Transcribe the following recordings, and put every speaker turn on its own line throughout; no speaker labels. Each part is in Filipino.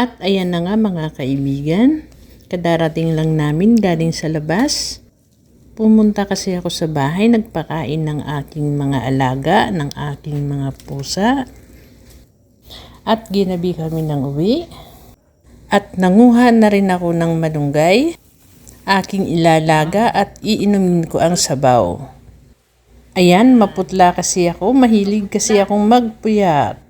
At ayan na nga mga kaibigan, kadarating lang namin galing sa labas. Pumunta kasi ako sa bahay, nagpakain ng aking mga alaga, ng aking mga pusa. At ginabi kami ng uwi. At nanguha na rin ako ng malunggay, aking ilalaga at iinumin ko ang sabaw. Ayan, maputla kasi ako, mahilig kasi akong magpuyat.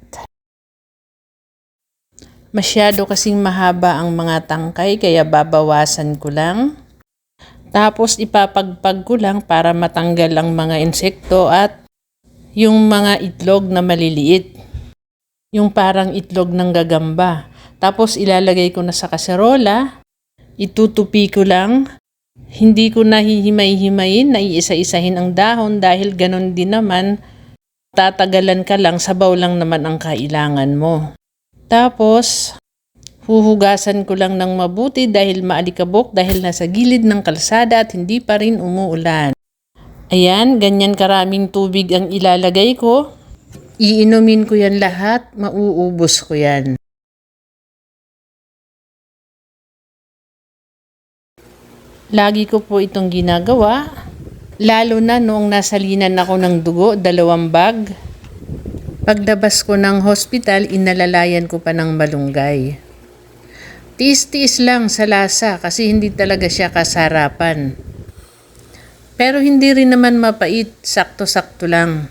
Masyado kasing mahaba ang mga tangkay kaya babawasan ko lang. Tapos ipapagpag ko lang para matanggal ang mga insekto at yung mga itlog na maliliit. Yung parang itlog ng gagamba. Tapos ilalagay ko na sa kaserola. Itutupi ko lang. Hindi ko nahihimay-himayin, naiisa-isahin ang dahon dahil ganon din naman. Tatagalan ka lang, sabaw lang naman ang kailangan mo. Tapos, huhugasan ko lang ng mabuti dahil maalikabok dahil nasa gilid ng kalsada at hindi pa rin umuulan. Ayan, ganyan karaming tubig ang ilalagay ko. Iinumin ko yan lahat, mauubos ko yan. Lagi ko po itong ginagawa, lalo na noong nasalinan ako ng dugo, dalawang bag. Paglabas ko ng hospital, inalalayan ko pa ng malunggay. Tiis-tiis lang sa lasa kasi hindi talaga siya kasarapan. Pero hindi rin naman mapait, sakto-sakto lang.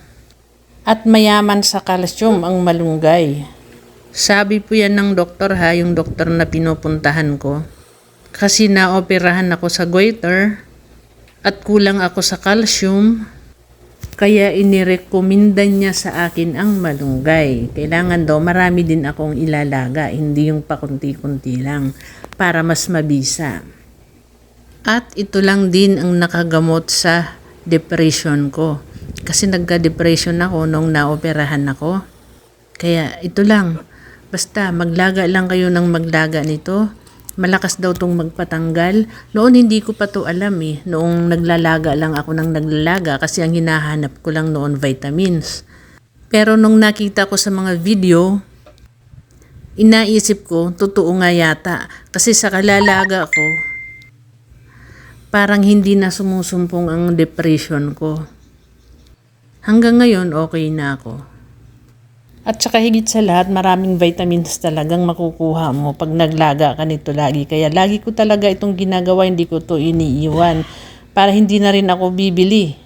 At mayaman sa kalsyum ang malunggay. Sabi po yan ng doktor ha, yung doktor na pinupuntahan ko. Kasi naoperahan ako sa goiter at kulang ako sa calcium, kaya inirekomenda niya sa akin ang malunggay. Kailangan daw marami din akong ilalaga, hindi yung pakunti-kunti lang, para mas mabisa. At ito lang din ang nakagamot sa depression ko. Kasi nagka-depression ako nung naoperahan ako. Kaya ito lang, basta maglaga lang kayo ng maglaga nito. Malakas daw tong magpatanggal. Noon hindi ko pa to alam eh. Noong naglalaga lang ako ng naglalaga kasi ang hinahanap ko lang noon vitamins. Pero nung nakita ko sa mga video, inaisip ko, totoo nga yata. Kasi sa kalalaga ko, parang hindi na sumusumpong ang depression ko. Hanggang ngayon, okay na ako. At saka higit sa lahat, maraming vitamins talagang makukuha mo pag naglaga ka nito lagi. Kaya lagi ko talaga itong ginagawa, hindi ko to iniiwan. Para hindi na rin ako bibili.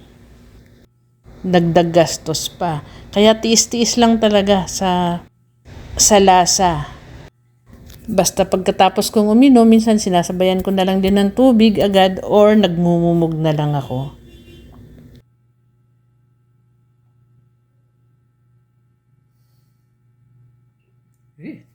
Dagdag gastos pa. Kaya tiis-tiis lang talaga sa, sa lasa. Basta pagkatapos kong uminom, minsan sinasabayan ko na lang din ng tubig agad or nagmumumog na lang ako.
Eh,